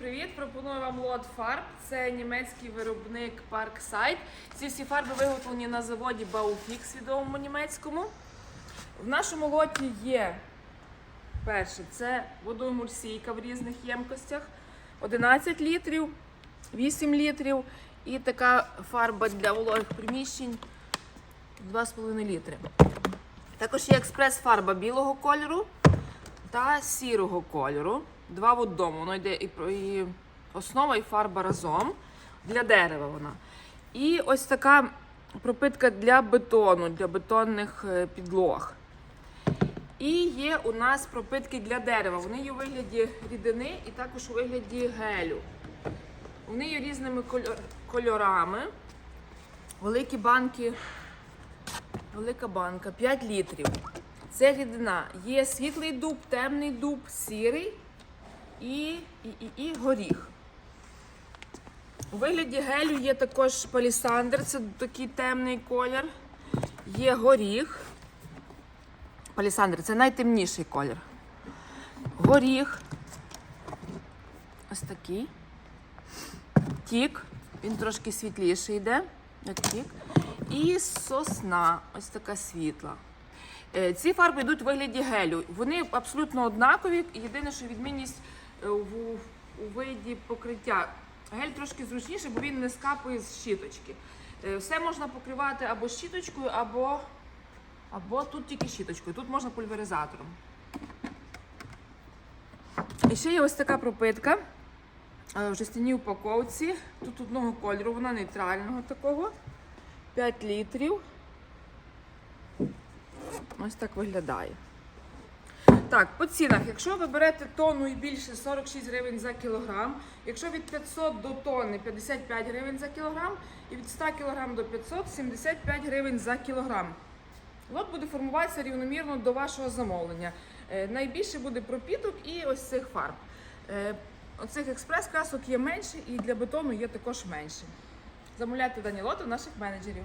Привіт! Пропоную вам лот фарб. Це німецький виробник Parkside. Ці всі фарби виготовлені на заводі Baufix відомому німецькому. В нашому лоті є перше це водоемульсійка в різних ємкостях 11 літрів, 8 літрів і така фарба для вологих приміщень 2,5 літри. Також є експрес-фарба білого кольору та сірого кольору. Два в одному. Воно йде і, і основа, і фарба разом. Для дерева вона. І ось така пропитка для бетону, для бетонних е, підлог. І є у нас пропитки для дерева. Вони є у вигляді рідини і також у вигляді гелю. Вони є різними кольорами. Великі банки, велика банка 5 літрів. Це рідина. Є світлий дуб, темний дуб, сірий і, і, і, і горіх. У вигляді гелю є також палісандр, це такий темний колір. Є горіх. Палісандр це найтемніший колір. Горіх. Ось такий. Тік. Він трошки світліший йде, як тік. І сосна, ось така світла. Е, Ці фарби йдуть у вигляді гелю. Вони абсолютно однакові. Єдине, що відмінність в, у виді покриття. Гель трошки зручніший, бо він не скапує з щіточки. Е, Все можна покривати або щіточкою, або, або тут тільки щіточкою. Тут можна пульверизатором. І ще є ось така пропитка е, в жестяній упаковці. Тут одного кольору, вона нейтрального такого. 5 літрів. Ось так виглядає. Так, по цінах, якщо ви берете тонну і більше 46 гривень за кілограм, якщо від 500 до тонни 55 гривень за кілограм, і від 100 кілограм до 500 75 гривень за кілограм. Лот буде формуватися рівномірно до вашого замовлення. Е, найбільше буде пропіток і ось цих фарб. Е, оцих експрес-красок є менше і для бетону є також менше. Замовляйте дані лоти в наших менеджерів.